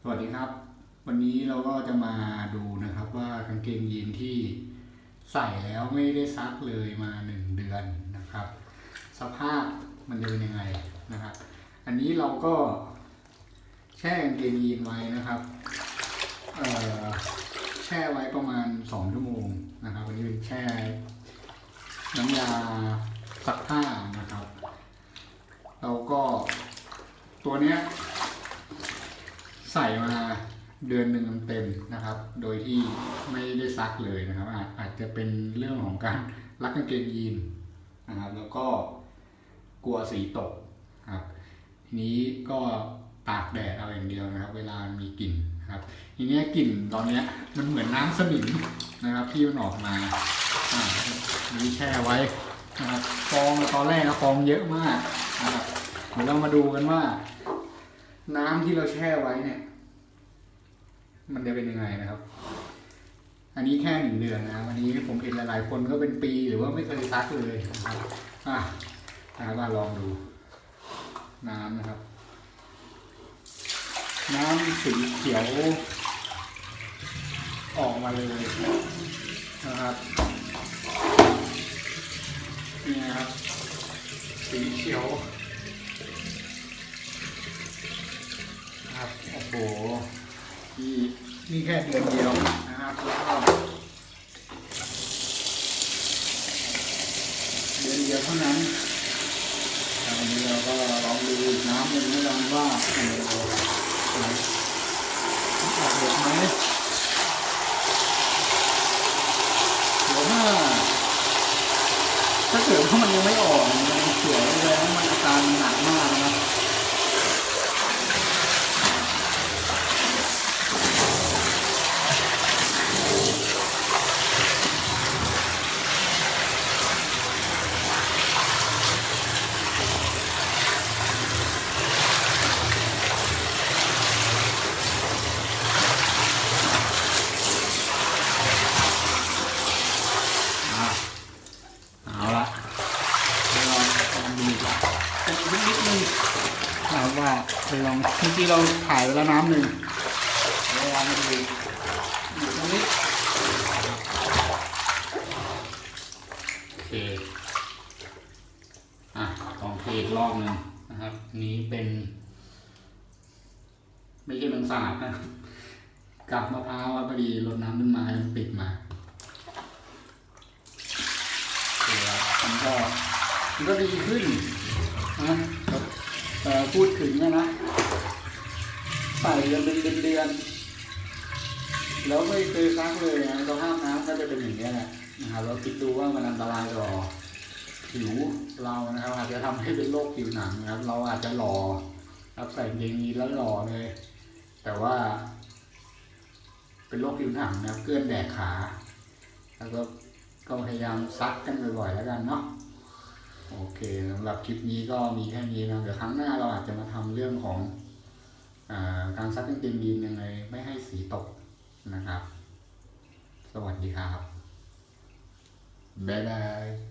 สวัสดีครับ วันนี้เราก็จะมาดูนะครับว่ากางเกงยีนที่ใส่แล้วไม่ได้ซักเลยมาหนึ่งเดือนนะครับ สภาพมันจะเป็นยังไงนะครับ อันนี้เราก็แช่กางเกงยีนไว้นะครับเอ่อแช่ไว้ประมาณสองชั่วโมงนะครับวันนี้เป็นแช่น้ำยาซักผ้านะครับ เราก็ตัวเนี้ย ใส่มาเดือนหนึ่งเต็มนะครับ โดยที่ไม่ได้ซักเลยนะครับ อาจอาจจะเป็นเรื่องของการรักกางเกงยีนนะครับ แล้วก็กลัวสีตกครับทีนี้ก็ตากแดดเอาอย่างเดียวนะครับ เวลามีกลิ่นนะครับ ทีนี้กลิ่นตอนนี้มันเหมือนน้ำสนิมนะครับ ที่มันออกมาอ่านี่แช่ไว้นะครับฟองตอนแรกนะฟองเยอะมากนะครับเดี๋ยวเรามาดูกันว่า น้ำที่เราแช่ไว้เนี่ย มันจะเป็นยังไงนะครับ อันนี้แค่หนึ่งเดือนนะครันนี้ผมเห็นหลายๆคนก็เป็นปีหรือว่าไม่เคยซักเลยนะครับอะมาลองดู น้ำนะครับ น้ำสีเขียว ออกมาเลยนะครับนี่นะครับ สีเขียว ครับโอ้โหนี่นี่แค่เดือนเดียวนะครับแล้วก็เดือนเดียวเท่านั้นแต่วันนี้เราก็ลองดูน้ำมันไม่ลองว่าเออไหลออกเด็ดไหมเดี๋ยวถ้าถ้าเกิดว่ามันยังไม่ออกมันเขียเลยนะมันอาการหนักมากนะ อะเอาละไปลองลองดูก่อนเป็นอีกนิดนึงนะครับว่า ไปลองเมื่อกี้เราถ่ายไปแล้วน้ำหนึ่งเวลองมาดูอยู่ตรงนี้โอเคอะลองเทอีกรอบหนึ่งนะครับ นี้เป็น ไม่ใช่มันสาดนะกับมะพร้าวพอดีรดน้ำต้นไม้ปิดมามันก็มันก็ดีขึ้นนะ พูดถึงนะนะใส่กันเป็นเดือนๆแล้วไม่เคยซักเลยนะสภาพน้ำก็จะเป็นอย่างนี้แหละนะครับเราคิดดูว่ามันอันตรายต่อผิวเรานะครับ อาจจะทำให้เป็นโรคผิวหนังนะครับ เราอาจจะหล่อครับใส่เกงยีนแล้วหล่อเลย แต่ว่า เป็นโรคผิวหนังนะครับเกลื่อนแดกขา แล้วก็ก็พยายามซักกันบ่อยๆแล้วกันเนาะ โอเคสำหรับคลิปนี้ก็มีแค่นี้นะเดี๋ยวครั้งหน้าเราอาจจะมาทำเรื่องของอาการซักกางเกงยีนยังไงไม่ให้สีตกนะครับ สวัสดีครับบ๊ายบาย